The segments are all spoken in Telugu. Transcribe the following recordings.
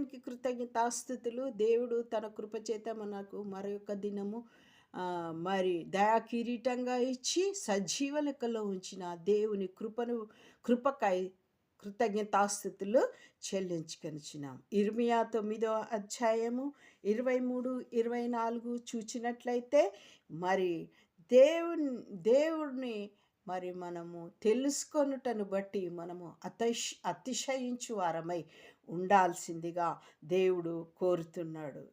దేవునికి కృతజ్ఞతాస్థుతులు. దేవుడు తన కృపచేత మనకు మరొక దినము మరి దయా కిరీటంగా ఇచ్చి సజీవ లెక్కలో ఉంచిన దేవుని కృపను కృపకై కృతజ్ఞతాస్థుతులు చెల్లించుకొనిచ్చినాం ఇర్మియా తొమ్మిదో అధ్యాయము ఇరవై మూడు ఇరవై నాలుగు చూచినట్లయితే మరి దేవుని దేవుడిని మరి మనము తెలుసుకొనుటను బట్టి మనము అతిశ అతిశయించు వారమై ఉండాల్సిందిగా దేవుడు కోరుతున్నాడు.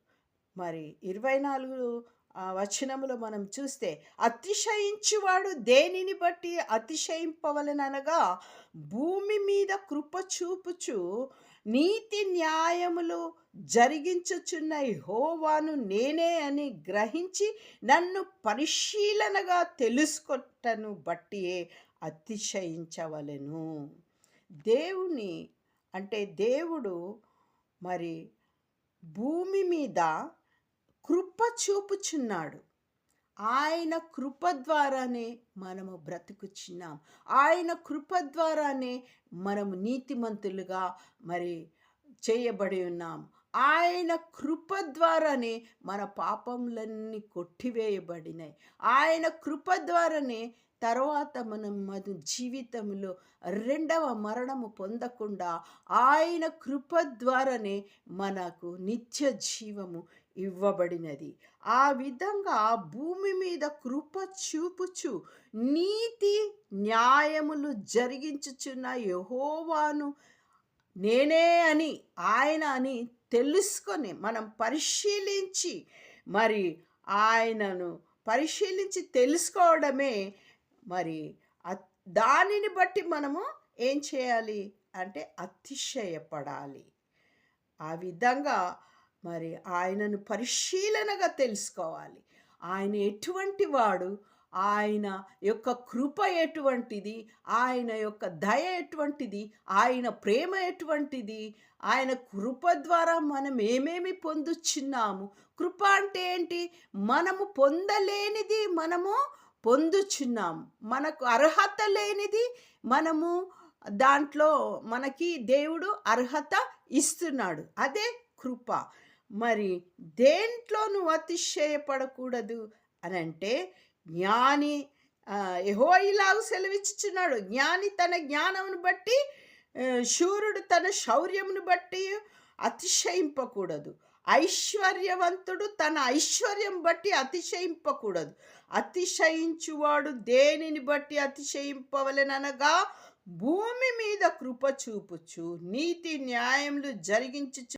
మరి ఇరవై నాలుగు వచనములో మనం చూస్తే అతిశయించువాడు దేనిని బట్టి అతిశయింపవలననగా భూమి మీద కృప చూపుచు నీతి న్యాయ జరిగించుచున్న హోవాను నేనే అని గ్రహించి నన్ను పరిశీలనగా తెలుసుకొట్టను బట్టియే అతిశయించవలెను. దేవుని అంటే దేవుడు మరి భూమి మీద కృప చూపుచున్నాడు. ఆయన కృప ద్వారానే మనము బ్రతుకుచున్నాం. ఆయన కృప ద్వారానే మనము నీతిమంతులుగా మరి చేయబడి ఉన్నాం. ఆయన కృప ద్వారానే మన పాపములన్నీ కొట్టివేయబడినాయి. ఆయన కృప ద్వారానే తర్వాత మనం మన జీవితంలో రెండవ మరణము పొందకుండా ఆయన కృప ద్వారానే మనకు నిత్య జీవము ఇవ్వబడినది. ఆ విధంగా భూమి మీద కృప చూపుచు నీతి న్యాయములు జరిగించుచున్న యహోవాను నేనే అని ఆయన అని తెలుసుకొని మనం పరిశీలించి మరి ఆయనను పరిశీలించి తెలుసుకోవడమే మరి దానిని బట్టి మనము ఏం చేయాలి అంటే అతిశయపడాలి. ఆ విధంగా మరి ఆయనను పరిశీలనగా తెలుసుకోవాలి. ఆయన ఎటువంటి వాడు? ఆయన యొక్క కృప ఎటువంటిది? ఆయన యొక్క దయ ఎటువంటిది? ఆయన ప్రేమ ఎటువంటిది? ఆయన కృప ద్వారా మనం ఏమేమి పొందుచున్నాము? కృప అంటే ఏంటి? మనము పొందలేనిది మనము పొందుచున్నాము. మనకు అర్హత లేనిది మనము దాంట్లో మనకి దేవుడు అర్హత ఇస్తున్నాడు. అదే కృప. మరి దేంట్లో నువ్వు అతిశయపడకూడదు అని అంటే జ్ఞాని ఎహో ఇలాగ సెలవిచ్చుచున్నాడు. జ్ఞాని తన జ్ఞానమును బట్టి శూరుడు తన శౌర్యమును బట్టి అతిశయింపకూడదు. ఐశ్వర్యవంతుడు తన ఐశ్వర్యం బట్టి అతిశయింపకూడదు. అతిశయించువాడు దేనిని బట్టి అతిశయింపవలెననగా భూమి మీద కృప చూపుచు నీతి న్యాయములు జరిగించు